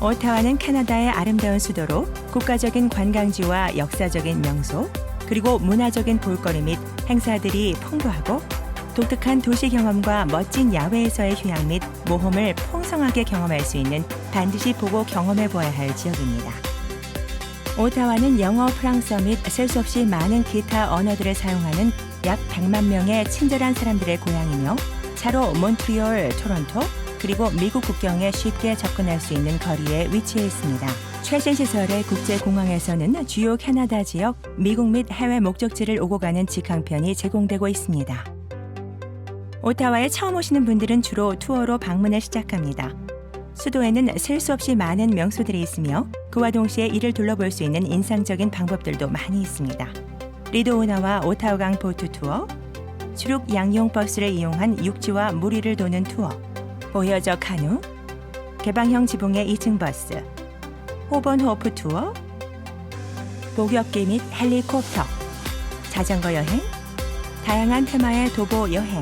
오타와는 캐나다의 아름다운 수도로 국가적인 관광지와 역사적인 명소, 그리고 문화적인 볼거리 및 행사들이 풍부하고 독특한 도시 경험과 멋진 야외에서의 휴양 및 모험을 풍성하게 경험할 수 있는 반드시 보고 경험해 보아야 할 지역입니다. 오타와는 영어, 프랑스어 및 셀 수 없이 많은 기타 언어들을 사용하는 약 100만 명의 친절한 사람들의 고향이며 차로 몬트리올, 토론토, 그리고 미국 국경에 쉽게 접근할 수 있는 거리에 위치해 있습니다. 최신 시설의 국제공항에서는 주요 캐나다 지역, 미국 및 해외 목적지를 오고 가는 직항편이 제공되고 있습니다. 오타와에 처음 오시는 분들은 주로 투어로 방문을 시작합니다. 수도에는 셀 수 없이 많은 명소들이 있으며 그와 동시에 이를 둘러볼 수 있는 인상적인 방법들도 많이 있습니다. 리도우나와 오타와강 보트 투어, 수륙 양용 버스를 이용한 육지와 물 위를 도는 투어, 보여저 카누, 개방형 지붕의 2층 버스, 호번 호프 투어, 목욕기 및 헬리콥터, 자전거 여행, 다양한 테마의 도보 여행.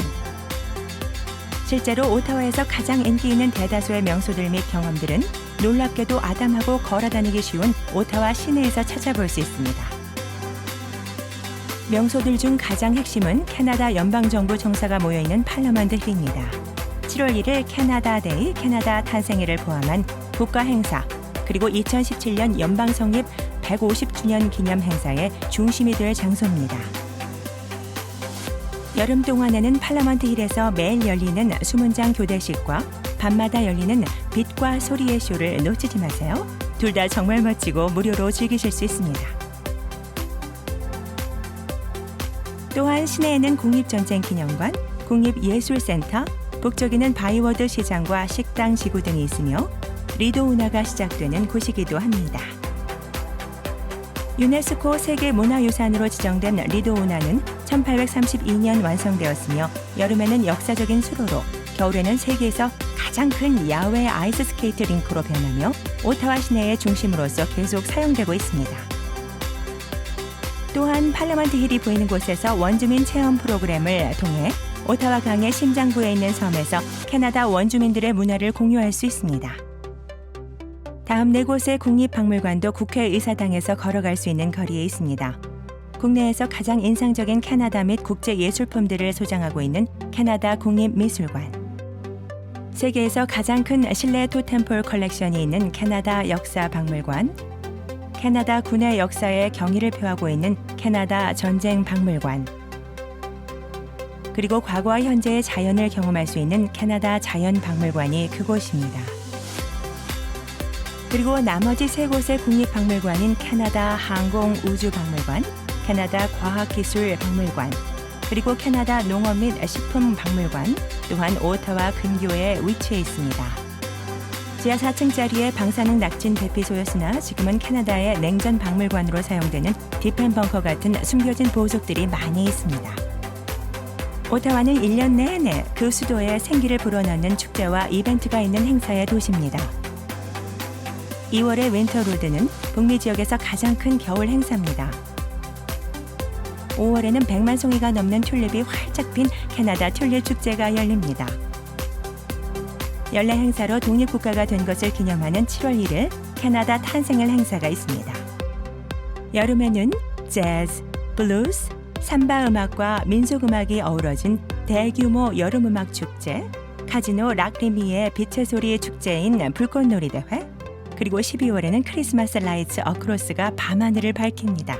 실제로 오타와에서 가장 인기 있는 대다수의 명소들 및 경험들은 놀랍게도 아담하고 걸어 다니기 쉬운 오타와 시내에서 찾아볼 수 있습니다. 명소들 중 가장 핵심은 캐나다 연방정부 청사가 모여있는 팔러먼트 힐입니다. 7월 1일 캐나다 데이, 캐나다 탄생일을 포함한 국가 행사, 그리고 2017년 연방 성립 150주년 기념 행사의 중심이 될 장소입니다. 여름 동안에는 팔라먼트 힐에서 매일 열리는 수문장 교대식과 밤마다 열리는 빛과 소리의 쇼를 놓치지 마세요. 둘 다 정말 멋지고 무료로 즐기실 수 있습니다. 또한 시내에는 국립전쟁기념관, 국립예술센터, 북쪽에는 바이워드 시장과 식당 지구 등이 있으며 리도 운하가 시작되는 곳이기도 합니다. 유네스코 세계 문화유산으로 지정된 리도 운하는 1832년 완성되었으며 여름에는 역사적인 수로로 겨울에는 세계에서 가장 큰 야외 아이스 스케이트 링크로 변하며 오타와 시내의 중심으로서 계속 사용되고 있습니다. 또한 팔라먼트 힐이 보이는 곳에서 원주민 체험 프로그램을 통해 오타와 강의 심장부에 있는 섬에서 캐나다 원주민들의 문화를 공유할 수 있습니다. 다음 네 곳의 국립박물관도 국회의사당에서 걸어갈 수 있는 거리에 있습니다. 국내에서 가장 인상적인 캐나다 및 국제 예술품들을 소장하고 있는 캐나다 국립미술관. 세계에서 가장 큰 실내 토템폴 컬렉션이 있는 캐나다 역사박물관. 캐나다 군의 역사의 경의를 표하고 있는 캐나다 전쟁 박물관. 그리고 과거와 현재의 자연을 경험할 수 있는 캐나다 자연 박물관이 그곳입니다. 그리고 나머지 세 곳의 국립박물관인 캐나다 항공우주박물관, 캐나다 과학기술박물관, 그리고 캐나다 농업 및 식품박물관, 또한 오타와 근교에 위치해 있습니다. 지하 4층짜리의 방사능 낙진 대피소였으나 지금은 캐나다의 냉전 박물관으로 사용되는 디펜 벙커 같은 숨겨진 보석들이 많이 있습니다. 오타와는 1년 내내 그 수도에 생기를 불어넣는 축제와 이벤트가 있는 행사의 도시입니다. 2월의 윈터로드는 북미 지역에서 가장 큰 겨울 행사입니다. 5월에는 100만 송이가 넘는 튤립이 활짝 핀 캐나다 튤립 축제가 열립니다. 연례 행사로 독립국가가 된 것을 기념하는 7월 1일 캐나다 탄생일 행사가 있습니다. 여름에는 재즈, 블루스, 삼바 음악과 민속 음악이 어우러진 대규모 여름 음악 축제, 카지노 락리미의 빛의 소리 축제인 불꽃놀이 대회, 그리고 12월에는 크리스마스 라이츠 어크로스가 밤하늘을 밝힙니다.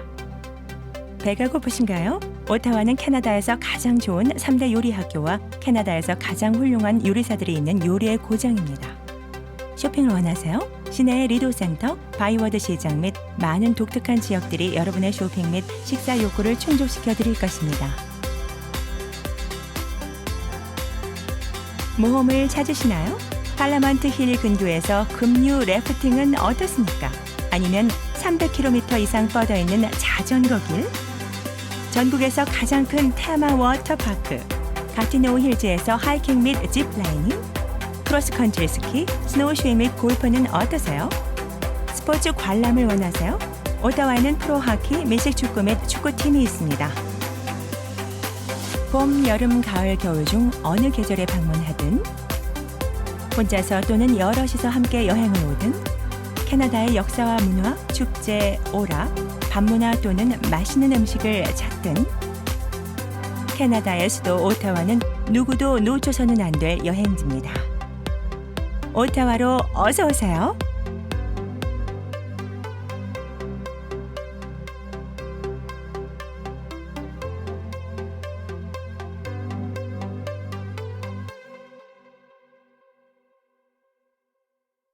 배가 고프신가요? 오타와는 캐나다에서 가장 좋은 3대 요리 학교와 캐나다에서 가장 훌륭한 요리사들이 있는 요리의 고장입니다. 쇼핑을 원하세요? 시내의 리도센터, 바이워드 시장 및 많은 독특한 지역들이 여러분의 쇼핑 및 식사 욕구를 충족시켜 드릴 것입니다. 모험을 찾으시나요? 팔라먼트 힐 근교에서 급류 래프팅은 어떻습니까? 아니면 300km 이상 뻗어 있는 자전거 길? 전국에서 가장 큰 테마 워터파크, 가티노우 힐즈에서 하이킹 및 짚라이닝, 크로스컨트리 스키, 스노우슈 및 골프는 어떠세요? 스포츠 관람을 원하세요? 오타와에는 프로하키, 미식축구 및 축구팀이 있습니다. 봄, 여름, 가을, 겨울 중 어느 계절에 방문하든 혼자서 또는 여럿이서 함께 여행을 오든 캐나다의 역사와 문화, 축제, 오락, 밤문화 또는 맛있는 음식을 찾든 캐나다의 수도 오타와는 누구도 놓쳐서는 안 될 여행지입니다. 오타와로 어서 오세요.